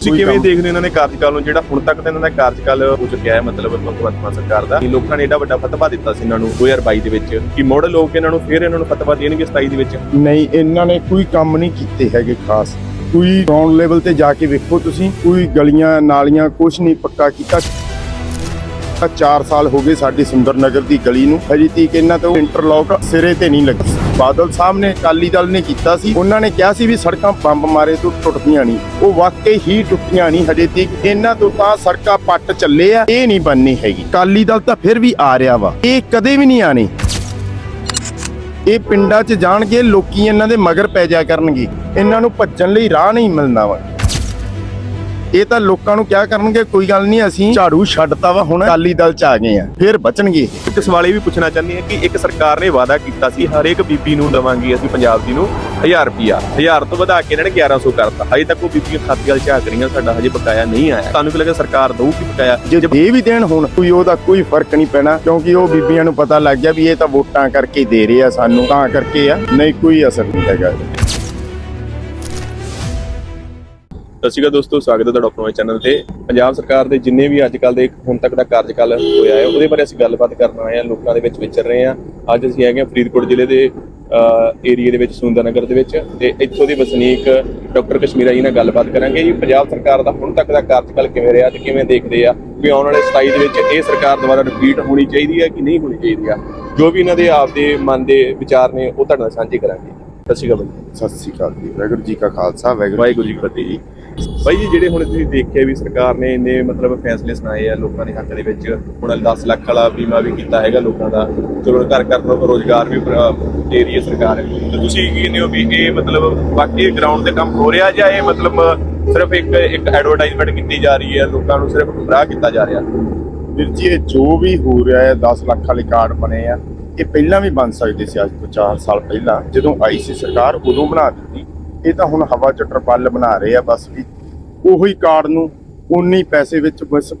ਤੁਸੀਂ ਕਿਵੇਂ ਦੇਖਦੇ ਹੋ ਇਹਨਾਂ ਦੇ ਕਾਰਜਕਾਲ ਨੂੰ? ਜਿਹੜਾ ਹੁਣ ਤੱਕ ਤਾਂ ਇਹਨਾਂ ਦਾ ਕਾਰਜਕਾਲ ਹੋ ਚੁੱਕਿਆ ਹੈ ਮਤਲਬ ਭਗਵੰਤ ਮਾਨ ਸਰਕਾਰ ਦਾ। ਲੋਕਾਂ ਨੇ ਏਡਾ ਵੱਡਾ ਫਤਵਾ ਦਿੱਤਾ ਸੀ ਇਹਨਾਂ ਨੂੰ 2022 ਦੇ ਵਿੱਚ ਕਿ ਮੁੜ ਲੋਕ ਇਹਨਾਂ ਨੂੰ ਫਿਰ ਇਹਨਾਂ ਨੂੰ ਫਤਵਾ ਦੇਣਗੇ 27 ਦੇ ਵਿੱਚ। ਨਹੀਂ ਇਹਨਾਂ ਨੇ ਕੋਈ ਕੰਮ ਨਹੀਂ ਕੀਤੇ ਹੈਗੇ ਖਾਸ। ਕੋਈ ਗਰਾਊਂਡ ਲੈਵਲ ਤੇ ਜਾ ਕੇ ਵੇਖੋ ਤੁਸੀਂ ਕੋਈ ਗਲੀਆਂ ਨਾਲੀਆਂ ਕੁਝ ਨਹੀਂ ਪੱਕਾ ਕੀਤਾ। 4 ਸਾਲ ਹੋ ਗਏ ਸਾਡੀ ਸੁੰਦਰ ਨਗਰ ਦੀ ਗਲੀ ਨੂੰ। ਹਜੇ ਤੀਕ ਇਹਨਾਂ ਤੋਂ ਇੰਟਰਲੌਕ ਸਿਰੇ ਤੇ ਨਹੀਂ ਲੱਗੀ। ਬਾਦਲ ਸਾਹਿਬ ਨੇ, ਅਕਾਲੀ ਦਲ ਨੇ ਕੀਤਾ ਸੀ। ਉਹਨਾਂ ਨੇ ਕਿਹਾ ਸੀ ਵੀ ਸੜਕਾਂ ਬੰਬ ਮਾਰੇ ਤੋਂ ਟੁੱਟਦੀਆਂ ਨਹੀਂ। ਉਹ ਵਾਕਈ ਹੀ ਟੁੱਟੀਆਂ ਨਹੀਂ ਹਜੇ ਤੀਕ। ਇਹਨਾਂ ਤੋਂ ਤਾਂ ਸੜਕਾਂ ਪੱਟ ਚੱਲੇ ਆ, ਇਹ ਨਹੀਂ ਬਣਨੀ ਹੈਗੀ। ਅਕਾਲੀ ਦਲ ਤਾਂ ਫਿਰ ਵੀ ਆ ਰਿਹਾ ਵਾ। ਇਹ ਕਦੇ ਵੀ ਨਹੀਂ ਆਣੀ ਇਹ ਪਿੰਡਾਂ 'ਚ ਜਾਣਗੇ, ਲੋਕੀ ਇਹਨਾਂ ਦੇ ਮਗਰ ਪੈ ਜਾ ਕਰਨਗੇ। ਇਹਨਾਂ ਨੂੰ ਭੱਜਣ ਲਈ ਰਾਹ ਨਹੀਂ ਮਿਲਣਾ ਵਾ। ਇਹ ਤਾਂ ਲੋਕਾਂ ਨੂੰ ਕਿਹਾ ਕਰਨਗੇ ਕੋਈ ਗੱਲ ਨਹੀਂ ਅਸੀਂ ਝਾੜੂ ਛੱਡਤਾ ਵਾ ਹੁਣ ਅਕਾਲੀ ਦਲ 'ਚ ਆ ਗਏ ਆ ਫਿਰ ਬਚਣਗੇ। ਇੱਕ ਸਵਾਲ ਇਹ ਵੀ ਪੁੱਛਣਾ ਚਾਹੁੰਦੇ ਹਾਂ ਕਿ ਇੱਕ ਸਰਕਾਰ ਨੇ ਵਾਅਦਾ ਕੀਤਾ ਸੀ ਹਰੇਕ ਬੀਬੀ ਨੂੰ ਦਵਾਂਗੇ ਅਸੀਂ ਪੰਜਾਬ ਦੀ ਨੂੰ 1000 ਰੁਪਿਆ 1000 ਤੋਂ ਵਧਾ ਕੇ ਇਹਨਾਂ ਨੇ 1100 ਕਰਤਾ। ਹਜੇ ਤੱਕ ਉਹ ਬੀਬੀਆਂ ਖਾਤੇ ਵਾਲ ਝਾਕ ਰਹੀਆਂ ਸਾਡਾ ਹਜੇ ਬਕਾਇਆ ਨਹੀਂ ਆਇਆ। ਤੁਹਾਨੂੰ ਕੀ ਲੱਗਦਾ ਸਰਕਾਰ ਦਊ ਕਿ ਬਕਾਇਆ? ਜੇ ਇਹ ਵੀ ਦੇਣ ਹੁਣ ਕੋਈ ਉਹਦਾ ਕੋਈ ਫ਼ਰਕ ਨਹੀਂ ਪੈਣਾ ਕਿਉਂਕਿ ਉਹ ਬੀਬੀਆਂ ਨੂੰ ਪਤਾ ਲੱਗ ਗਿਆ ਵੀ ਇਹ ਤਾਂ ਵੋਟਾਂ ਕਰਕੇ ਦੇ ਰਹੇ ਆ ਸਾਨੂੰ ਤਾਂ ਕਰਕੇ ਆ ਨਹੀਂ ਕੋਈ ਅਸਰ ਨਹੀਂ ਹੈਗਾ। ਸਤਿ ਸ਼੍ਰੀ ਅਕਾਲ ਦੋਸਤੋ, ਸਵਾਗਤ ਹੈ ਤੁਹਾਡਾ ਆਪਣੇ ਚੈਨਲ ਤੇ। ਪੰਜਾਬ ਸਰਕਾਰ ਦੇ ਜਿੰਨੇ ਵੀ ਅੱਜ ਕੱਲ ਦੇ ਹੁਣ ਤੱਕ ਦਾ ਕਾਰਜਕਾਲ ਹੋਇਆ ਹੈ, ਉਹਦੇ ਬਾਰੇ ਅਸੀਂ ਗੱਲਬਾਤ ਕਰਨ ਆਏ ਹਾਂ, ਲੋਕਾਂ ਦੇ ਵਿੱਚ ਵਿਚਰ ਰਹੇ ਹਾਂ। ਅੱਜ ਅਸੀਂ ਹੈਗੇ ਹਾਂ ਫਰੀਦਕੋਟ ਜ਼ਿਲ੍ਹੇ ਦੇ ਏਰੀਆ ਦੇ ਵਿੱਚ, ਸੁੰਦਰ ਨਗਰ ਦੇ ਵਿੱਚ। ਤੇ ਇੱਥੋਂ ਦੇ ਵਸਨੀਕ ਡਾਕਟਰ ਕਸ਼ਮੀਰਾ ਜੀ ਨਾਲ ਗੱਲਬਾਤ ਕਰਾਂਗੇ ਜੀ। ਪੰਜਾਬ ਸਰਕਾਰ ਦਾ ਹੁਣ ਤੱਕ ਦਾ ਕਾਰਜਕਾਲ ਕਿਵੇਂ ਰਿਹਾ ਤੇ ਕਿਵੇਂ ਦੇਖਦੇ ਆ ਵੀ ਆਉਣ ਵਾਲੇ 27 ਦੇ ਵਿੱਚ ਇਹ ਸਰਕਾਰ ਦੁਬਾਰਾ ਰਿਪੀਟ ਹੋਣੀ ਚਾਹੀਦੀ ਹੈ ਕਿ ਨਹੀਂ ਹੋਣੀ ਚਾਹੀਦੀ ਆ? ਜੋ ਵੀ ਇਹਨਾਂ ਦੇ ਆਪਦੇ ਮਨ ਦੇ ਵਿਚਾਰ ਨੇ, ਉਹ ਤੁਹਾਡੇ ਨਾਲ ਸਾਂਝੇ ਕਰਾਂਗੇ। ਸਤਿ ਸ਼੍ਰੀ ਅਕਾਲ ਬਾਈ ਸਤਿ ਸ੍ਰੀ ਅਕਾਲ ਜੀ। ਵਾਹਿਗੁਰੂ ਜੀ ਕਾ ਖਾਲਸਾ ਵਾਹਿਗੁਰੂ ਵਾਹਿਗੁਰੂ ਜੀ ਕੀ ਫਤਿਹ ਜੀ। ਬਾਈ ਜੀ, ਜਿਹੜੇ ਹੁਣ ਤੁਸੀਂ ਦੇਖਿਆ ਵੀ ਸਰਕਾਰ ਨੇ ਇੰਨੇ ਮਤਲਬ ਫੈਸਲੇ ਸੁਣਾਏ ਆ ਲੋਕਾਂ ਦੇ ਹੱਕ ਦੇ ਵਿੱਚ, ਹੁਣ 10 ਲੱਖ ਵਾਲਾ ਬੀਮਾ ਵੀ ਕੀਤਾ ਹੈਗਾ ਲੋਕਾਂ ਦਾ, ਚਲੋ ਘਰ ਘਰ ਨੂੰ ਰੋਜ਼ਗਾਰ ਵੀ ਦੇ ਰਹੀ ਹੈ ਸਰਕਾਰ। ਤੇ ਤੁਸੀਂ ਕੀ ਕਹਿੰਦੇ ਹੋ ਵੀ ਇਹ ਮਤਲਬ ਬਾਕੀ ਗਰਾਊਂਡ ਤੇ ਕੰਮ ਹੋ ਰਿਹਾ ਜਾਂ ਇਹ ਮਤਲਬ ਸਿਰਫ ਇੱਕ ਇੱਕ ਐਡਵਰਟਾਈਜ਼ਮੈਂਟ ਕੀਤੀ ਜਾ ਰਹੀ ਹੈ, ਲੋਕਾਂ ਨੂੰ ਸਿਰਫ ਗੁੰਮਰਾਹ ਕੀਤਾ ਜਾ ਰਿਹਾ? ਵੀਰ ਜੀ, ਇਹ ਜੋ ਵੀ ਹੋ ਰਿਹਾ ਹੈ 10 ਲੱਖ ਵਾਲੇ ਕਾਰਡ ਬਣੇ ਆ, ਇਹ ਪਹਿਲਾਂ ਵੀ ਬਣ ਸਕਦੇ ਸੀ ਅੱਜ ਤੋਂ 4 ਸਾਲ ਪਹਿਲਾਂ। ਜਦੋਂ ਆਈ ਸੀ ਸਰਕਾਰ, ਉਦੋਂ ਬਣਾ ਦਿੱਤੀ। ਇਹ ਤਾਂ ਹੁਣ ਹਵਾ ਚ ਟਰਪਲ ਬਣਾ ਰਹੇ ਆ, ਬਸ ਵੀ ਉਹੀ ਕਾਰਡ ਨੂੰ ਉਨੇ ਪੈਸੇ ਵਿੱਚ ਬਸ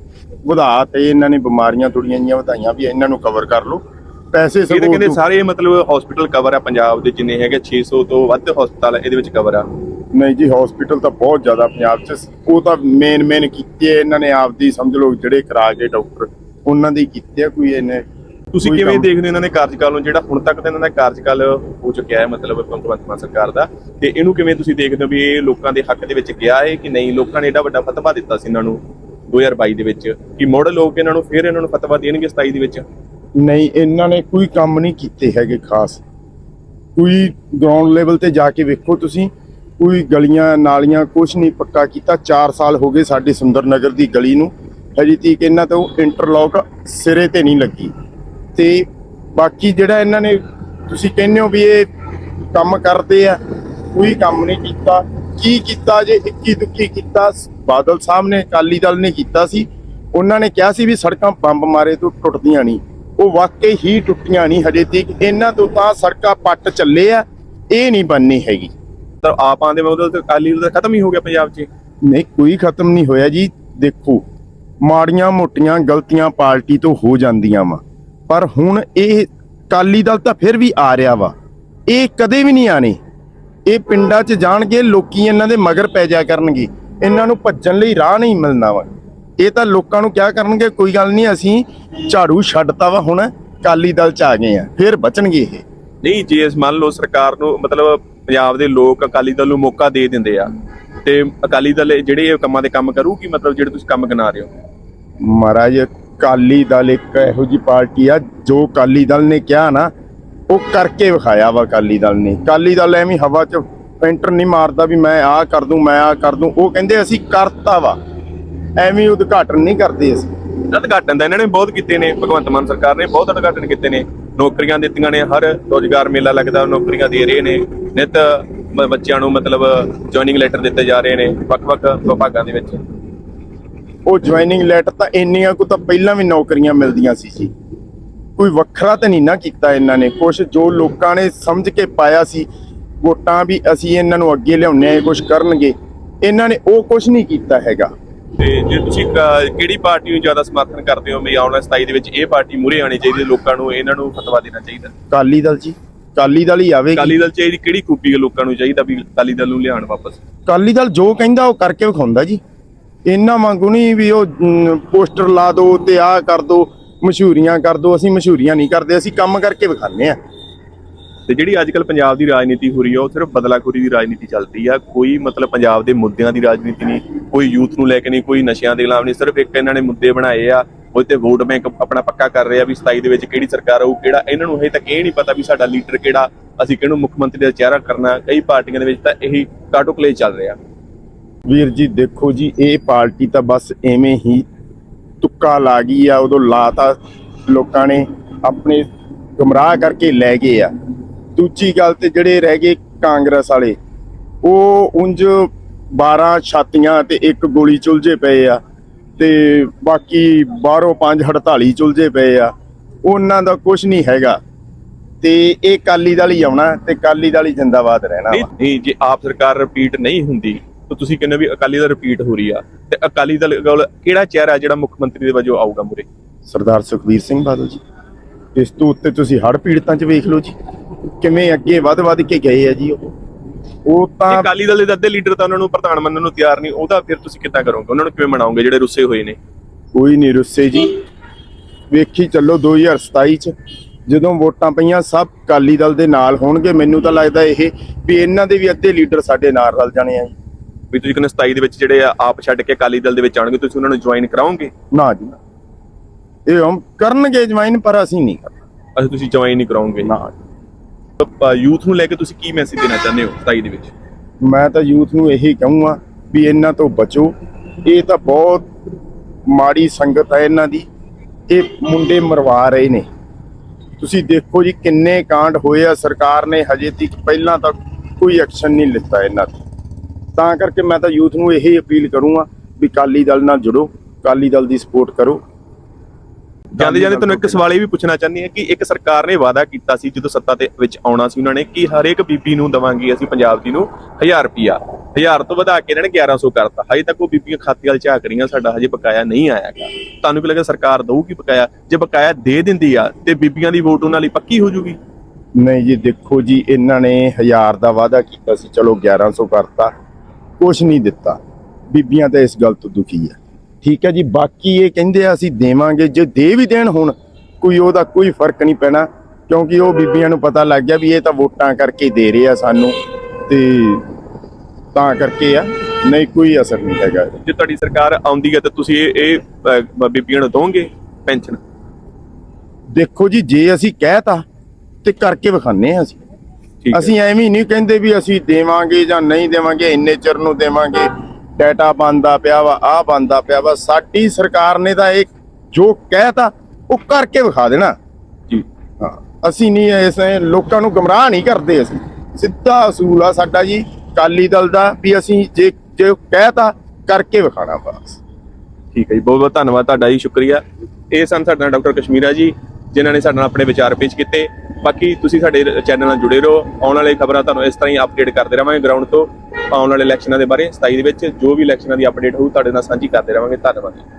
ਵਧਾ ਤੇ ਇਹਨਾਂ ਨੇ ਬਿਮਾਰੀਆਂ ਥੋੜੀਆਂ ਜੀਆਂ ਵਧਾਈਆਂ ਵੀ ਇਹਨਾਂ ਨੂੰ ਕਵਰ ਕਰ ਲਓ। ਪੈਸੇ ਸਗੋਂ ਕਹਿੰਦੇ ਸਾਰੇ ਮਤਲਬ ਹਸਪੀਟਲ ਕਵਰ ਆ ਪੰਜਾਬ ਦੇ ਜਿੰਨੇ ਹੈਗੇ 600 ਤੋਂ ਵੱਧ ਹਸਪਤਾਲ ਇਹਦੇ ਵਿੱਚ ਕਵਰ ਆ। ਨਹੀਂ ਜੀ ਹਸਪੀਟਲ ਤਾਂ ਬਹੁਤ ਜ਼ਿਆਦਾ ਪੰਜਾਬ 'ਚ ਉਹ ਤਾਂ ਮੇਨ ਮੇਨ ਕੀਤੇ ਇਹਨਾਂ ਨੇ ਆਪਦੀ ਸਮਝ ਲਓ ਜਿਹੜੇ ਕਰਾ ਕੇ ਡਾਕਟਰ ਉਹਨਾਂ ਦੀ ਕੀਤੇ ਆ ਕੋਈ ਇਹਨੇ ਤੁਸੀਂ ਕਿਵੇਂ ਦੇਖਦੇ ਹੋ ਇਹਨਾਂ ਦੇ ਕਾਰਜਕਾਲ ਨੂੰ? ਜਿਹੜਾ ਹੁਣ ਤੱਕ ਤਾਂ ਇਹਨਾਂ ਦਾ ਕਾਰਜਕਾਲ ਹੋ ਚੁੱਕਿਆ ਹੈ ਮਤਲਬ ਭਗਵੰਤ ਮਾਨ ਸਰਕਾਰ ਦਾ। ਤੇ ਇਹਨੂੰ ਕਿਵੇਂ ਤੁਸੀਂ ਦੇਖਦੇ ਹੋ ਵੀ ਇਹ ਲੋਕਾਂ ਦੇ ਹੱਕ ਦੇ ਵਿੱਚ ਗਿਆ ਹੈ ਕਿ ਨਹੀਂ? ਲੋਕਾਂ ਨੇ ਏਡਾ ਵੱਡਾ ਫਤਵਾ ਦਿੱਤਾ ਸੀ ਇਹਨਾਂ ਨੂੰ 2022 ਦੇ ਵਿੱਚ ਕਿ ਮੁੜ ਲੋਕ ਇਹਨਾਂ ਨੂੰ ਫਿਰ ਇਹਨਾਂ ਨੂੰ ਫਤਵਾ ਦੇਣਗੇ 27 ਦੇ ਵਿੱਚ? ਨਹੀਂ ਇਹਨਾਂ ਨੇ ਕੋਈ ਕੰਮ ਨਹੀਂ ਕੀਤੇ ਹੈਗੇ ਖਾਸ। ਕੋਈ ਗਰਾਊਂਡ ਲੈਵਲ ਤੇ ਜਾ ਕੇ ਵੇਖੋ ਤੁਸੀਂ ਕੋਈ ਗਲੀਆਂ ਨਾਲੀਆਂ ਕੁਝ ਨਹੀਂ ਪੱਕਾ ਕੀਤਾ। 4 ਸਾਲ ਹੋ ਗਏ ਸਾਡੀ ਸੁੰਦਰ ਨਗਰ ਦੀ ਗਲੀ ਨੂੰ। ਹਜੇ ਤੀਕ ਇਹਨਾਂ ਤੋਂ ਇੰਟਰਲੌਕ ਸਿਰੇ ਤੇ ਨਹੀਂ ਲੱਗੀ। ਤੇ ਬਾਕੀ ਜਿਹੜਾ ਇਹਨਾਂ ਨੇ ਤੁਸੀਂ ਕਹਿੰਦੇ ਹੋ ਵੀ ਇਹ ਕੰਮ ਕਰਦੇ ਆ ਕੋਈ ਕੰਮ ਨਹੀਂ ਕੀਤਾ। ਕੀ ਕੀਤਾ ਜੇ ਇੱਕੀ ਦੁੱਕੀ ਕੀਤਾ। ਬਾਦਲ ਸਾਹਿਬ ਨੇ ਅਕਾਲੀ ਦਲ ਨੇ ਕੀਤਾ ਸੀ। ਉਹਨਾਂ ਨੇ ਕਿਹਾ ਸੀ ਵੀ ਸੜਕਾਂ ਬੰਬ ਮਾਰੇ ਤੋਂ ਟੁੱਟਦੀਆਂ ਨਹੀਂ। ਉਹ ਵਾਕਈ ਹੀ ਟੁੱਟੀਆਂ ਨਹੀਂ ਹਜੇ ਤੀਕ। ਇਹਨਾਂ ਤੋਂ ਤਾਂ ਸੜਕਾਂ ਪੱਟ ਚੱਲੇ ਆ ਇਹ ਨਹੀਂ ਬੰਨੀ ਹੈਗੀ। ਤਾਂ ਆਪ ਆਂਦੇ ਮਤਲਬ ਤਾਂ ਅਕਾਲੀ ਦਲ ਖਤਮ ਹੀ ਹੋ ਗਿਆ ਪੰਜਾਬ 'ਚ। ਨਹੀਂ ਕੋਈ ਖਤਮ ਨਹੀਂ ਹੋਇਆ ਜੀ। ਦੇਖੋ ਮਾੜੀਆਂ ਮੋਟੀਆਂ ਗਲਤੀਆਂ ਪਾਰਟੀ ਤੋਂ ਹੋ ਜਾਂਦੀਆਂ ਵਾ। ਪਰ ਹੁਣ ਇਹ ਅਕਾਲੀ ਦਲ ਤਾਂ ਫਿਰ ਵੀ ਆ ਰਿਹਾ ਵਾ। ਇਹ ਕਦੇ ਵੀ ਨਹੀਂ ਆਣੇ ਇਹ ਪਿੰਡਾਂ 'ਚ ਜਾਣਗੇ ਲੋਕੀ ਇਹਨਾਂ ਦੇ ਮਗਰ ਪੈ ਜਾ ਕਰਨਗੇ। ਇਹਨਾਂ ਨੂੰ ਭੱਜਣ ਲਈ ਰਾਹ ਨਹੀਂ ਮਿਲਣਾ ਵਾ। ਇਹ ਤਾਂ ਲੋਕਾਂ ਨੂੰ ਕਿਹਾ ਕਰਨਗੇ ਕੋਈ ਗੱਲ ਨਹੀਂ ਅਸੀਂ ਝਾੜੂ ਛੱਡਤਾ ਵਾ ਹੁਣ ਅਕਾਲੀ ਦਲ 'ਚ ਆ ਗਏ ਆ। ਫਿਰ ਬਚਣਗੇ ਇਹ। ਨਹੀਂ ਜੇ ਇਸ ਮੰਨ ਲਓ ਸਰਕਾਰ ਨੂੰ ਮਤਲਬ ਪੰਜਾਬ ਦੇ ਲੋਕ ਅਕਾਲੀ ਦਲ ਨੂੰ ਮੌਕਾ ਦੇ ਦਿੰਦੇ ਆ ਤੇ ਅਕਾਲੀ ਦਲ ਜਿਹੜੇ ਇਹ ਕੰਮਾਂ ਦੇ ਕੰਮ ਕਰੂਗੀ ਮਤਲਬ ਜਿਹੜੇ ਤੁਸੀਂ ਕੰਮ ਗਿਣਾ ਰਹੇ ਹੋ? ਮਹਾਰਾਜ ਅਕਾਲੀ ਦਲ ਇੱਕ ਇਹੋ ਜੀ ਪਾਰਟੀ ਆ ਜੋ ਅਕਾਲੀ ਦਲ ਨੇ ਕਿਹਾ ਨਾ, ਉਹ ਕਰਕੇ ਵਿਖਾਇਆ ਵਾ ਅਕਾਲੀ ਦਲ ਨੇ। ਅਕਾਲੀ ਦਲ ਐਵੇਂ ਹਵਾ 'ਚ ਪੈਂਟਰ ਨਹੀਂ ਮਾਰਦਾ ਵੀ ਮੈਂ ਆਹ ਕਰ ਦੂੰ, ਮੈਂ ਆਹ ਕਰ ਦੂੰ। ਉਹ ਕਹਿੰਦੇ ਅਸੀਂ ਕਰਤਾ ਵਾ। ਐਵੇਂ ਉਦਘਾਟਨ ਨਹੀਂ ਕਰਦੇ ਅਸੀਂ। ਉਦਘਾਟਨ ਤਾਂ ਇਹਨਾਂ ਨੇ ਬਹੁਤ ਕੀਤੇ ਨੇ, ਭਗਵੰਤ ਮਾਨ ਸਰਕਾਰ ਨੇ ਬਹੁਤ ਉਦਘਾਟਨ ਕੀਤੇ ਨੇ। ਨੌਕਰੀਆਂ ਦਿੱਤੀਆਂ ਨੇ, ਹਰ ਰੋਜ਼ਗਾਰ ਮੇਲਾ ਲੱਗਦਾ, ਨੌਕਰੀਆਂ ਦੇ ਰਹੇ ਨੇ। ਨਿਤ ਬੱਚਿਆਂ ਨੂੰ ਮਤਲਬ ਜੁਆਇਨਿੰਗ ਲੈਟਰ ਦਿੱਤੇ ਜਾ ਰਹੇ ਨੇ, ਵੱਖ-ਵੱਖ ਵਿਭਾਗਾਂ ਦੇ ਵਿੱਚ। ਉਹ ਜੁਆਇਨਿੰਗ ਲੈਟਰ ਤਾਂ ਇੰਨੀਆਂ ਕੋ ਤਾਂ ਪਹਿਲਾਂ ਵੀ ਨੌਕਰੀਆਂ ਮਿਲਦੀਆਂ ਸੀ ਜੀ। ਕੋਈ ਵੱਖਰਾ ਤਾਂ ਨਹੀਂ ਨਾ ਕੀਤਾ ਇਹਨਾਂ ਨੇ। ਕੁਝ ਜੋ ਲੋਕਾਂ ਨੇ ਸਮਝ ਕੇ ਪਾਇਆ ਸੀ ਵੋਟਾਂ ਵੀ ਅਸੀਂ ਇਹਨਾਂ ਨੂੰ ਅੱਗੇ ਲਿਆਉਣੇ ਆ ਕੁਝ ਕਰਨਗੇ। ਇਹਨਾਂ ਨੇ ਉਹ ਕੁਝ ਨਹੀਂ ਕੀਤਾ ਹੈਗਾ। ਤੇ ਜੇ ਤੁਸੀਂ ਕਿਹੜੀ ਪਾਰਟੀ ਨੂੰ ਜ਼ਿਆਦਾ ਸਮਰਥਨ ਕਰਦੇ ਹੋ? ਵੀ ਆਉਣ ਵਾਲੇ 27 ਦੇ ਵਿੱਚ ਇਹ ਪਾਰਟੀ ਮੂਰੇ ਆਣੀ ਚਾਹੀਦੀ ਲੋਕਾਂ ਨੂੰ ਇਹਨਾਂ ਨੂੰ ਫਤਵਾ ਦੇਣਾ ਚਾਹੀਦਾ। ਅਕਾਲੀ ਦਲ ਜੀ। ਅਕਾਲੀ ਦਲ ਹੀ ਆਵੇਗੀ। ਅਕਾਲੀ ਦਲ ਚ ਇਹਦੀ ਕਿਹੜੀ ਖੂਬੀ ਲੋਕਾਂ ਨੂੰ ਚਾਹੀਦਾ ਵੀ ਅਕਾਲੀ ਦਲ ਨੂੰ ਲਿਆਉਣ ਵਾਪਸ? ਅਕਾਲੀ ਦਲ ਜੋ ਕਹਿੰਦਾ ਉਹ ਕਰਕੇ ਵਿਖਾਉਂਦਾ ਜੀ। ਇਹਨਾਂ ਵਾਂਗੂ ਨਹੀਂ ਵੀ ਉਹ ਪੋਸਟਰ ਲਾ ਦਿਓ ਤੇ ਆਹ ਕਰ ਦਿਓ ਮਸ਼ਹੂਰੀਆਂ ਕਰ ਦਿਓ ਅਸੀਂ ਮਸ਼ਹੂਰੀਆਂ ਨਹੀਂ ਕਰਦੇ, ਅਸੀਂ ਕੰਮ ਕਰਕੇ ਵਿਖਾਉਂਦੇ ਆ ਤੇ ਜਿਹੜੀ ਅੱਜ ਕੱਲ ਪੰਜਾਬ ਦੀ ਰਾਜਨੀਤੀ ਹੋ ਰਹੀ ਆ, ਉਹ ਸਿਰਫ ਬਦਲਾਖੋਰੀ ਦੀ ਰਾਜਨੀਤੀ ਚੱਲਦੀ ਆ, ਕੋਈ ਮਤਲਬ ਪੰਜਾਬ ਦੇ ਮੁੱਦਿਆਂ ਦੀ ਰਾਜਨੀਤੀ ਨਹੀਂ, ਕੋਈ ਯੂਥ ਨੂੰ ਲੈ ਕੇ ਨਹੀਂ, ਕੋਈ ਨਸ਼ਿਆਂ ਦੇ ਖਿਲਾਫ ਨਹੀਂ, ਸਿਰਫ ਇੱਕ ਇਹਨਾਂ ਨੇ ਮੁੱਦੇ ਬਣਾਏ ਆ, ਉਹ ਤੇ ਵੋਟ ਬੈਂਕ ਆਪਣਾ ਪੱਕਾ ਕਰ ਰਿਹਾ ਵੀ 27 ਦੇ ਵਿੱਚ ਕਿਹੜੀ ਸਰਕਾਰ ਆਊ, ਕਿਹੜਾ, ਇਹਨਾਂ ਨੂੰ ਹਜੇ ਤੱਕ ਇਹ ਨਹੀਂ ਪਤਾ ਵੀ ਸਾਡਾ ਲੀਡਰ ਕਿਹੜਾ, ਅਸੀਂ ਕਿਹਨੂੰ ਮੁੱਖ ਮੰਤਰੀ ਦਾ ਚਿਹਰਾ ਕਰਨਾ, ਕਈ ਪਾਰਟੀਆਂ ਦੇ ਵਿੱਚ ਤਾਂ ਇਹੀ ਕਾਟੋ ਕਲੇ ਚੱਲ ਰਿਹਾ। ਵੀਰ ਜੀ, ਦੇਖੋ ਜੀ, ਇਹ ਪਾਰਟੀ ਤਾਂ ਬਸ ਐਵੇਂ ਹੀ ਤੁੱਕਾ ਲਾ ਗਈ ਆ, ਉਦੋਂ ਲਾਤਾ ਲੋਕਾਂ ਨੇ, ਆਪਣੇ ਗੁੰਮਰਾਹ ਕਰਕੇ ਲੈ ਗਏ ਆ। ਦੂਜੀ ਗੱਲ ਤੇ ਜਿਹੜੇ ਰਹਿ ਗਏ ਕਾਂਗਰਸ ਵਾਲੇ, ਉਹ ਉਂਝ 12 ਛਾਤੀਆਂ ਤੇ ਇੱਕ ਗੋਲੀ ਚੁਲਝੇ ਪਏ ਆ ਤੇ ਬਾਕੀ ਬਾਹਰੋਂ ਪੰਜ 48 ਚੁਲਝੇ ਪਏ ਆ। ਉਹਨਾਂ ਦਾ ਕੁਝ ਨਹੀਂ ਹੈਗਾ। ਤੇ ਇਹ ਕਾਲੀ ਦਲ ਹੀ ਆਉਣਾ ਤੇ ਕਾਲੀ ਦਲ ਹੀ ਜਿੰਦਾਬਾਦ ਰਹਿਣਾ ਨਹੀਂ, ਜੇ ਆਪ ਸਰਕਾਰ ਰਿਪੀਟ ਨਹੀਂ ਹੁੰਦੀ ਤਾਂ ਤੁਸੀਂ ਕਹਿੰਦੇ ਵੀ ਅਕਾਲੀ ਦਲ ਰਿਪੀਟ ਹੋ ਰਹੀ ਆ। ਤੇ ਅਕਾਲੀ ਦਲ ਕੋਲ ਕਿਹੜਾ ਚਿਹਰਾ ਜਿਹੜਾ ਮੁੱਖ ਮੰਤਰੀ ਦੇ ਵਜੋਂ ਆਊਗਾ ਮੁਰੇ ਸਰਦਾਰ ਸੁਖਬੀਰ ਸਿੰਘ ਬਾਦਲ ਜੀ। ਇਸ ਤੋਂ ਉੱਤੇ ਤੁਸੀਂ ਹੜ ਪੀੜਤਾਂ 'ਚ ਵੇਖ ਲਓ ਜੀ ਕਿਵੇਂ ਅੱਗੇ ਵੱਧ ਵੱਧ ਕੇ ਗਏ ਆ ਜੀ ਉਹ। ਉਹ ਤਾਂ ਅਕਾਲੀ ਦਲ ਦੇ ਅੱਧੇ ਲੀਡਰ ਤਾਂ ਉਹਨਾਂ ਨੂੰ ਪ੍ਰਧਾਨ ਮੰਨਣ ਨੂੰ ਤਿਆਰ ਨਹੀਂ ਉਹਦਾ ਫਿਰ ਤੁਸੀਂ ਕਿੱਦਾਂ ਕਰੋਗੇ? ਉਹਨਾਂ ਨੂੰ ਕਿਵੇਂ ਮਨਾਓਗੇ ਜਿਹੜੇ ਰੁੱਸੇ ਹੋਏ ਨੇ? ਕੋਈ ਨਹੀਂ ਰੁੱਸੇ ਜੀ। ਵੇਖੀ ਚੱਲੋ 2027 ਚ ਜਦੋਂ ਵੋਟਾਂ ਪਈਆਂ ਸਭ ਕਾਲੀ ਦਲ ਦੇ ਨਾਲ ਹੋਣਗੇ। ਮੈਨੂੰ ਤਾਂ ਲੱਗਦਾ ਇਹ ਵੀ ਇਹਨਾਂ ਦੇ ਵੀ ਅੱਧੇ ਲੀਡਰ ਸਾਡੇ ਨਾਲ ਰਲ ਜਾਣੇ ਆ ਜੀ। ਵੀ ਤੁਸੀਂ ਕਹਿੰਦੇ 27 ਦੇ ਵਿੱਚ ਜਿਹੜੇ ਆ ਆਪ ਛੱਡ ਕੇ ਅਕਾਲੀ ਦਲ ਦੇ ਵਿੱਚ ਆਉਣਗੇ ਤੁਸੀਂ ਉਹਨਾਂ ਨੂੰ ਜੁਆਇਨ ਕਰਾਓਗੇ? ਨਾ ਜੀ ਨਾ। ਇਹ ਹਮ ਕਰਨਗੇ ਜਮਾਇਨ ਪਰ ਅਸੀਂ ਨਹੀਂ ਕਰਨਾ। ਅਸੀਂ ਤੁਸੀਂ ਜੁਆਇਨ ਨਹੀਂ ਕਰਾਓਗੇ। ਨਾ ਯੂਥ ਨੂੰ ਲੈ ਕੇ ਤੁਸੀਂ ਕੀ ਮੈਸੇਜ ਦੇਣਾ ਚਾਹੁੰਦੇ ਹੋ 27 ਦੇ ਵਿੱਚ? ਮੈਂ ਤਾਂ ਯੂਥ ਨੂੰ ਇਹੀ ਕਹੂੰਗਾ ਵੀ ਇਹਨਾਂ ਤੋਂ ਬਚੋ। ਇਹ ਤਾਂ ਬਹੁਤ ਮਾੜੀ ਸੰਗਤ ਹੈ ਇਹਨਾਂ ਦੀ। ਇਹ ਮੁੰਡੇ ਮਰਵਾ ਰਹੇ ਨੇ। ਤੁਸੀਂ ਦੇਖੋ ਜੀ ਕਿੰਨੇ ਕਾਂਡ ਹੋਏ ਆ। ਸਰਕਾਰ ਨੇ ਹਜੇ ਤੱਕ ਪਹਿਲਾਂ ਤੱਕ ਕੋਈ ਐਕਸ਼ਨ ਨਹੀਂ ਲਿੱਤਾ ਇਹਨਾਂ ਤੇ। ਤਾਂ ਕਰਕੇ ਮੈਂ ਤਾਂ ਯੂਥ ਨੂੰ ਇਹੀ ਅਪੀਲ ਕਰੂੰਗਾ ਵੀ ਕਾਲੀ ਦਲ ਨਾਲ ਜੁੜੋ ਕਾਲੀ ਦਲ ਦੀ ਸਪੋਰਟ ਕਰੋ। ਜਾਂਦੇ ਜਾਂਦੇ ਤੁਹਾਨੂੰ ਇੱਕ ਸਵਾਲ ਇਹ ਵੀ ਪੁੱਛਣਾ ਚਾਹੁੰਦੀ ਹਾਂ ਕਿ ਇੱਕ ਸਰਕਾਰ ਨੇ ਵਾਅਦਾ ਕੀਤਾ ਸੀ ਜਦੋਂ ਸੱਤਾ ਤੇ ਵਿੱਚ ਆਉਣਾ ਸੀ ਉਹਨਾਂ ਨੇ ਕਿ ਹਰੇਕ ਬੀਬੀ ਨੂੰ ਦਵਾਂਗੇ ਅਸੀਂ ਪੰਜਾਬ ਦੀ ਨੂੰ 1000 ਰੁਪਿਆ 1000 ਤੋਂ ਵਧਾ ਕੇ ਇਹਨਾਂ ਨੇ 1100 ਕਰਤਾ। ਹਜੇ ਤੱਕ ਉਹ ਬੀਬੀਆਂ ਖਾਤੇ ਵਾਲ ਝਾਕ ਰਹੀਆਂ ਸਾਡਾ ਹਜੇ ਬਕਾਇਆ ਨਹੀਂ ਆਇਆਗਾ ਤੁਹਾਨੂੰ ਕੀ ਲੱਗਾ ਸਰਕਾਰ ਦਊਗੀ ਬਕਾਇਆ? ਜੇ ਬਕਾਇਆ ਦੇ ਦਿੰਦੀ ਆ ਤੇ ਬੀਬੀਆਂ ਦੀ ਵੋਟ ਉਹਨਾਂ ਲਈ ਪੱਕੀ ਹੋ ਜੂਗੀ? ਨਹੀਂ ਜੀ ਦੇਖੋ ਜੀ ਇਹਨਾਂ ਨੇ ਹਜ਼ਾਰ ਦਾ ਵਾਅਦਾ ਕੀਤਾ ਸੀ ਚਲੋ 1100 ਕਰਤਾ। ਕੁਛ ਨਹੀਂ ਦਿੱਤਾ। ਬੀਬੀਆਂ ਤਾਂ ਇਸ ਗੱਲ ਤੋਂ ਦੁਖੀ ਆ। ਠੀਕ ਹੈ ਜੀ ਬਾਕੀ ਇਹ ਕਹਿੰਦੇ ਆ ਅਸੀਂ ਦੇਵਾਂਗੇ ਜੇ ਦੇ ਵੀ ਦੇਣ ਹੁਣ ਕੋਈ ਉਹਦਾ ਕੋਈ ਫ਼ਰਕ ਨਹੀਂ ਪੈਣਾ ਕਿਉਂਕਿ ਉਹ ਬੀਬੀਆਂ ਨੂੰ ਪਤਾ ਲੱਗ ਗਿਆ ਵੀ ਇਹ ਤਾਂ ਵੋਟਾਂ ਕਰਕੇ ਦੇ ਰਹੇ ਆ ਸਾਨੂੰ ਤੇ ਤਾਂ ਕਰਕੇ ਆ ਨਹੀਂ ਕੋਈ ਅਸਰ ਨਹੀਂ ਹੈਗਾ। ਜੇ ਤੁਹਾਡੀ ਸਰਕਾਰ ਆਉਂਦੀ ਹੈ ਤਾਂ ਤੁਸੀਂ ਇਹ ਇਹ ਬੀਬੀਆਂ ਨੂੰ ਦੋਗੇ ਪੈਨਸ਼ਨ? ਦੇਖੋ ਜੀ ਜੇ ਅਸੀਂ ਕਹਿਤਾ ਤੇ ਕਰਕੇ ਵਿਖਾਣੇ ਆ ਅਸੀਂ। ਅਸੀਂ ਐਵੇਂ ਨਹੀਂ ਕਹਿੰਦੇ ਵੀ ਅਸੀਂ ਦੇਵਾਂਗੇ ਜਾਂ ਨਹੀਂ ਦੇਵਾਂਗੇ ਇੰਨੇ ਚਿਰ ਨੂੰ ਦੇਵਾਂਗੇ। ਡਾਟਾ ਬੰਦਾ ਪਿਆ ਵਾ ਆ ਬੰਦਾ ਪਿਆ ਵਾ। ਸਾਡੀ ਸਰਕਾਰ ਨੇ ਤਾਂ ਇਹ ਜੋ ਕਹਿਤਾ ਉਹ ਕਰਕੇ ਵਿਖਾ ਦੇਣਾ। ਜੀ। ਹਾਂ ਅਸੀਂ ਨਹੀਂ ਇਸ ਲੋਕਾਂ ਨੂੰ ਗਮਰਾਹ ਨਹੀਂ ਕਰਦੇ ਅਸੀਂ। ਸਿੱਧਾ ਅਸੂਲ ਆ ਸਾਡਾ ਜੀ ਕਾਲੀ ਦਲ ਦਾ ਵੀ ਅਸੀਂ ਜੇ ਜੇ ਕਹਿਤਾ ਕਰਕੇ ਵਿਖਾਣਾ ਬਸ। ਠੀਕ ਹੈ ਜੀ ਬਹੁਤ ਬਹੁਤ ਧੰਨਵਾਦ ਤੁਹਾਡਾ ਜੀ ਸ਼ੁਕਰੀਆ। ਇਹ ਸਨ ਸਾਡੇ ਨਾਲ ਡਾਕਟਰ ਕਸ਼ਮੀਰਾ ਜੀ ਜਿਨ੍ਹਾਂ ਨੇ ਸਾਡੇ ਨਾਲ ਆਪਣੇ ਵਿਚਾਰ ਪੇਸ਼ ਕੀਤੇ। ਬਾਕੀ ਤੁਸੀਂ ਸਾਡੇ ਚੈਨਲ ਨਾਲ ਜੁੜੇ ਰਹੋ। ਆਉਣ ਵਾਲੇ ਖਬਰਾਂ ਤੁਹਾਨੂੰ ਇਸ ਤਰ੍ਹਾਂ ਹੀ ਅਪਡੇਟ ਕਰਦੇ ਰਵਾਂਗੇ ਗਰਾਊਂਡ ਤੋਂ। ਆਉਣ ਵਾਲੇ ਇਲੈਕਸ਼ਨਾਂ ਦੇ ਬਾਰੇ 27 ਦੇ ਵਿੱਚ ਜੋ ਵੀ ਇਲੈਕਸ਼ਨਾਂ ਦੀ ਅਪਡੇਟ ਹੋਊ, ਤੁਹਾਡੇ ਨਾਲ ਸਾਂਝੀ ਕਰਦੇ ਰਵਾਂਗੇ ਧੰਨਵਾਦ ਜੀ।